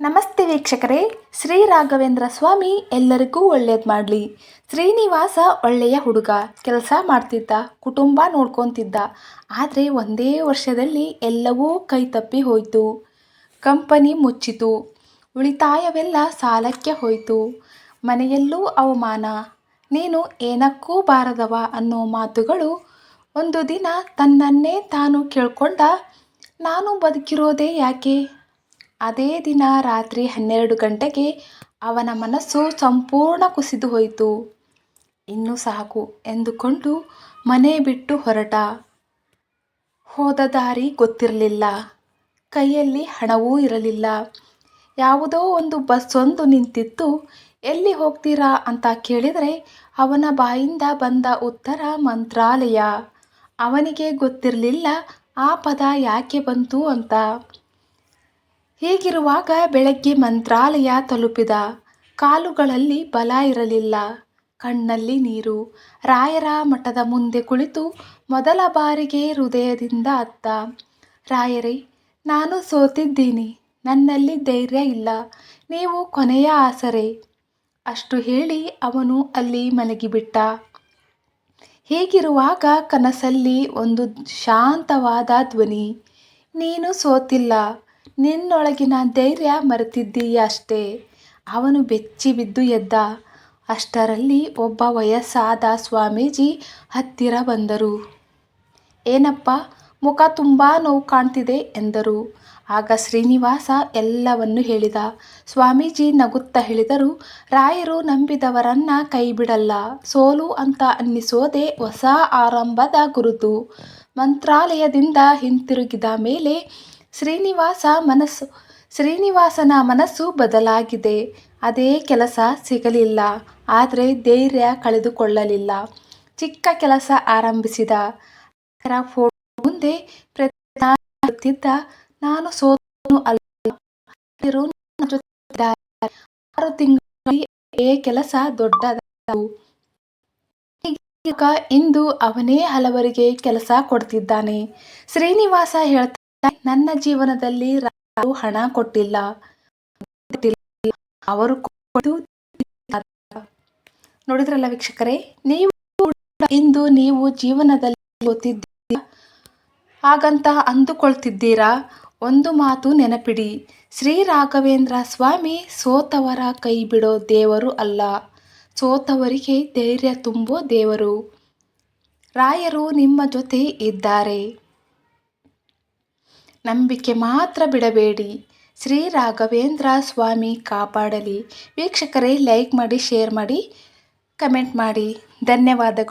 ನಮಸ್ತೆ ವೀಕ್ಷಕರೇ, ಶ್ರೀ ರಾಘವೇಂದ್ರ ಸ್ವಾಮಿ ಎಲ್ಲರಿಗೂ ಒಳ್ಳೇದು ಮಾಡಲಿ. ಶ್ರೀನಿವಾಸ ಒಳ್ಳೆಯ ಹುಡುಗ, ಕೆಲಸ ಮಾಡ್ತಿದ್ದ, ಕುಟುಂಬ ನೋಡ್ಕೊತಿದ್ದ. ಆದರೆ ಒಂದೇ ವರ್ಷದಲ್ಲಿ ಎಲ್ಲವೂ ಕೈ ತಪ್ಪಿ ಹೋಯಿತು. ಕಂಪನಿ ಮುಚ್ಚಿತು. ಉಳಿತಾಯವೆಲ್ಲ ಸಾಲಕ್ಕೆ ಹೋಯಿತು. ಮನೆಯಲ್ಲೂ ಅವಮಾನ. ನೀನು ಏನಕ್ಕೂ ಬಾರದವ ಅನ್ನೋ ಮಾತುಗಳು ಒಂದು ದಿನ ತನ್ನನ್ನೇ ತಾನು ಕೇಳ್ಕೊಂಡ, ನಾನು ಬದುಕಿರೋದೇ ಯಾಕೆ? ಅದೇ ದಿನ ರಾತ್ರಿ ಹನ್ನೆರಡು ಗಂಟೆಗೆ ಅವನ ಮನಸ್ಸು ಸಂಪೂರ್ಣ ಕುಸಿದು ಹೋಯಿತು. ಇನ್ನು ಸಾಕು ಎಂದುಕೊಂಡು ಮನೆ ಬಿಟ್ಟು ಹೊರಟ. ಹೋದ ದಾರಿ ಗೊತ್ತಿರಲಿಲ್ಲ. ಕೈಯಲ್ಲಿ ಹಣವೂ ಇರಲಿಲ್ಲ. ಯಾವುದೋ ಒಂದು ಬಸ್ಸೊಂದು ನಿಂತಿತ್ತು. ಎಲ್ಲಿ ಹೋಗ್ತೀರಾ ಅಂತ ಕೇಳಿದರೆ ಅವನ ಬಾಯಿಂದ ಬಂದ ಉತ್ತರ ಮಂತ್ರಾಲಯ. ಅವನಿಗೆ ಗೊತ್ತಿರಲಿಲ್ಲ ಆ ಪದ ಯಾಕೆ ಬಂತು ಅಂತ. ಹೀಗಿರುವಾಗ ಬೆಳಗ್ಗೆ ಮಂತ್ರಾಲಯ ತಲುಪಿದ, ಕಾಲುಗಳಲ್ಲಿ ಬಲ ಇರಲಿಲ್ಲ. ಕಣ್ಣಲ್ಲಿ ನೀರು. ರಾಯರ ಮಠದ ಮುಂದೆ ಕುಳಿತು ಮೊದಲ ಬಾರಿಗೆ ಹೃದಯದಿಂದ ಅತ್ತ. ರಾಯರೇ, ನಾನು ಸೋತಿದ್ದೀನಿ. ನನ್ನಲ್ಲಿ ಧೈರ್ಯ ಇಲ್ಲ. ನೀವು ಕೊನೆಯ ಆಸರೆ. ಅಷ್ಟು ಹೇಳಿ ಅವನು ಅಲ್ಲಿ ಮಲಗಿಬಿಟ್ಟ. ಹೀಗಿರುವಾಗ ಕನಸಲ್ಲಿ ಒಂದು ಶಾಂತವಾದ ಧ್ವನಿ. ನೀನು ಸೋತಿಲ್ಲ. ನಿನ್ನೊಳಗಿನ ಧೈರ್ಯ ಮರೆತಿದ್ದೀಯ ಅಷ್ಟೇ. ಅವನು ಬೆಚ್ಚಿ ಬಿದ್ದು ಎದ್ದ. ಅಷ್ಟರಲ್ಲಿ ಒಬ್ಬ ವಯಸ್ಸಾದ ಸ್ವಾಮೀಜಿ ಹತ್ತಿರ ಬಂದರು. ಏನಪ್ಪ, ಮುಖ ತುಂಬ ನೋವು ಕಾಣ್ತಿದೆ ಎಂದರು. ಆಗ ಶ್ರೀನಿವಾಸ ಎಲ್ಲವನ್ನು ಹೇಳಿದ. ಸ್ವಾಮೀಜಿ ನಗುತ್ತಾ ಹೇಳಿದರು, ರಾಯರು ನಂಬಿದವರನ್ನ ಕೈಬಿಡಲ್ಲ. ಸೋಲು ಅಂತ ಅನ್ನಿಸೋದೆ ಹೊಸ ಆರಂಭದ ಗುರುತು. ಮಂತ್ರಾಲಯದಿಂದ ಹಿಂತಿರುಗಿದ ಮೇಲೆ ಶ್ರೀನಿವಾಸ ಮನಸ್ಸು. ಶ್ರೀನಿವಾಸನ ಮನಸ್ಸು ಬದಲಾಗಿದೆ. ಅದೇ ಕೆಲಸ ಸಿಗಲಿಲ್ಲ. ಆದರೆ ಧೈರ್ಯ ಕಳೆದುಕೊಳ್ಳಲಿಲ್ಲ. ಚಿಕ್ಕ ಕೆಲಸ ಆರಂಭಿಸಿದ. ಫೋಟೋ ಮುಂದೆ ಪ್ರತಿದ್ದ ನಾನು ಸೋತನು ಅಲ್ಲ. ಆರು ತಿಂಗಳ ಕೆಲಸ ಹೀಗಿರುವಾಗ ಇಂದು ಅವನೇ ಹಲವರಿಗೆ ಕೆಲಸ ಕೊಡ್ತಿದ್ದಾನೆ. ಶ್ರೀನಿವಾಸ ಹೇಳ್ತಾನೆ ನನ್ನ ಜೀವನದಲ್ಲಿ ಹಣ ಕೊಟ್ಟಿಲ್ಲ. ಅವರು ನೋಡಿದ್ರಲ್ಲ ವೀಕ್ಷಕರೇ, ನೀವು ಇಂದು ನೀವು ಜೀವನದಲ್ಲಿ ಹಾಗಂತ ಅಂದುಕೊಳ್ತಿದ್ದೀರಾ? ಒಂದು ಮಾತು ನೆನಪಿಡಿ, ಶ್ರೀ ರಾಘವೇಂದ್ರ ಸ್ವಾಮಿ ಸೋತವರ ಕೈ ಬಿಡೋ ದೇವರು ಅಲ್ಲ. ಸೋತವರಿಗೆ ಧೈರ್ಯ ತುಂಬೋ ದೇವರು. ರಾಯರು ನಿಮ್ಮ ಜೊತೆ ಇದ್ದಾರೆ. ನಂಬಿಕೆ ಮಾತ್ರ ಬಿಡಬೇಡಿ. ಶ್ರೀ ರಾಘವೇಂದ್ರ ಸ್ವಾಮಿ ಕಾಪಾಡಲಿ. ವೀಕ್ಷಕರೇ ಲೈಕ್ ಮಾಡಿ ಶೇರ್ ಮಾಡಿ ಕಮೆಂಟ್ ಮಾಡಿ. ಧನ್ಯವಾದಗಳು.